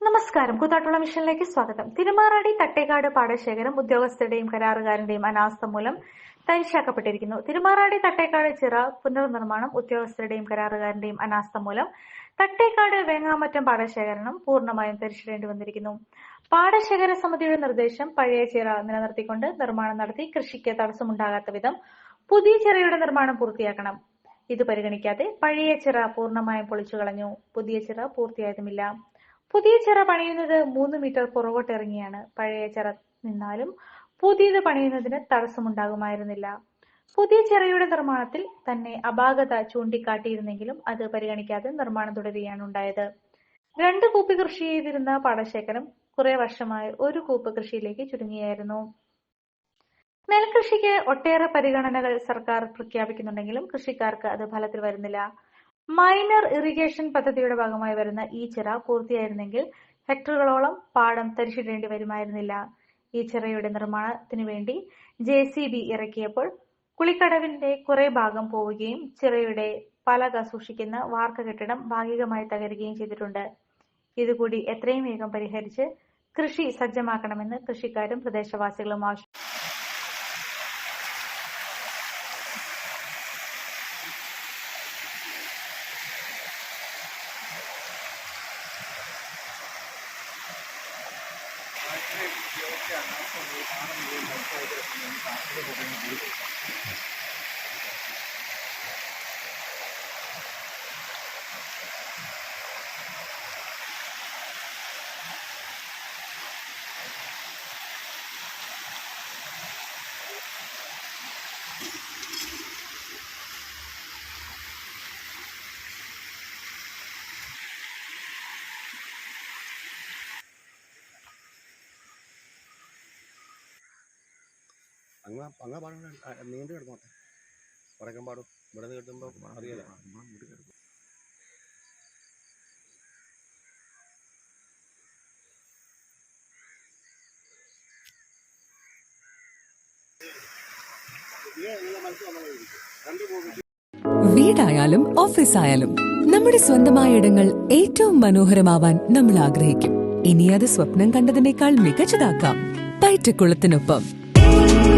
നമസ്കാരം. കൂത്താട്ടുള്ള മിഷനിലേക്ക് സ്വാഗതം. തിരുമാറാടി തട്ടേക്കാട് പാടശേഖരം ഉദ്യോഗസ്ഥരുടെയും കരാറുകാരന്റെയും അനാസ്ഥ മൂലം തരിശാക്കപ്പെട്ടിരിക്കുന്നു. തിരുമാറാടി തട്ടേക്കാട് ചിറ പുനർനിർമ്മാണം ഉദ്യോഗസ്ഥരുടെയും കരാറുകാരന്റെയും അനാസ്ഥ മൂലം തട്ടേക്കാട് വേങ്ങാമറ്റം പാടശേഖരണം പൂർണമായും തരിച്ചിടേണ്ടി വന്നിരിക്കുന്നു. പാടശേഖര സമിതിയുടെ നിർദ്ദേശം പഴയ ചിറ നിലനിർത്തിക്കൊണ്ട് നിർമ്മാണം നടത്തി കൃഷിക്ക് തടസ്സമുണ്ടാകാത്ത വിധം പുതിയ ചിറയുടെ നിർമ്മാണം പൂർത്തിയാക്കണം. ഇത് പരിഗണിക്കാതെ പഴയ ചിറ പൂർണമായും പൊളിച്ചു കളഞ്ഞു പുതിയ ചിറ പൂർത്തിയായതുമില്ല. പുതിയ ചിറ പണിയുന്നത് മൂന്ന് മീറ്റർ പുറകോട്ടിറങ്ങിയാണ് പഴയ ചിറ നിന്നാലും പുതിയത് പണിയുന്നതിന് തടസ്സമുണ്ടാകുമായിരുന്നില്ല. പുതിയ ചിറയുടെ നിർമ്മാണത്തിൽ തന്നെ അപാകത ചൂണ്ടിക്കാട്ടിയിരുന്നെങ്കിലും അത് പരിഗണിക്കാതെ നിർമ്മാണം തുടരുകയാണ് ഉണ്ടായത്. രണ്ട് കൂപ്പ് കൃഷി ചെയ്തിരുന്ന പാടശേഖരം കുറെ വർഷമായി ഒരു കൂപ്പ് കൃഷിയിലേക്ക് ചുരുങ്ങിയായിരുന്നു. നെൽകൃഷിക്ക് ഒട്ടേറെ പരിഗണനകൾ സർക്കാർ പ്രഖ്യാപിക്കുന്നുണ്ടെങ്കിലും കൃഷിക്കാർക്ക് അത് ഫലത്തിൽ വരുന്നില്ല. മൈനർ ഇറിഗേഷൻ പദ്ധതിയുടെ ഭാഗമായി വരുന്ന ഈ ചിറ പൂർത്തിയായിരുന്നെങ്കിൽ ഹെക്ടറുകളോളം പാടം തരിച്ചിടേണ്ടി വരുമായിരുന്നില്ല. ഈ ചിറയുടെ നിർമ്മാണത്തിനു വേണ്ടി ജെ സി ബി ഇറക്കിയപ്പോൾ കുളിക്കടവിന്റെ കുറെ ഭാഗം പോവുകയും ചിറയുടെ പലക സൂക്ഷിക്കുന്ന വാർക്ക കെട്ടിടം ഭാഗികമായി തകരുകയും ചെയ്തിട്ടുണ്ട്. ഇതുകൂടി എത്രയും വേഗം പരിഹരിച്ച് കൃഷി സജ്ജമാക്കണമെന്ന് കൃഷിക്കാരും പ്രദേശവാസികളും ആവശ്യം 没有简单送你啥，那么你到时候这个东西啥都不给你留。അങ്ങ് അങ്ങ് പാടും. നീണ്ടു കിടന്നോട്ടെ വടക്കൻ പാടും. ഇവിടെ നിന്ന് കിട്ടുമ്പോൾ അറിയാലോ. വീടായാലും ഓഫീസായാലും നമ്മുടെ സ്വന്തമായ ഇടങ്ങൾ ഏറ്റവും മനോഹരമാവാൻ നമ്മൾ ആഗ്രഹിക്കും. ഇനി അത് സ്വപ്നം കണ്ടതിനേക്കാൾ മികച്ചതാക്കാം. പൈറ്റക്കുളത്തിനൊപ്പം. പുതിയ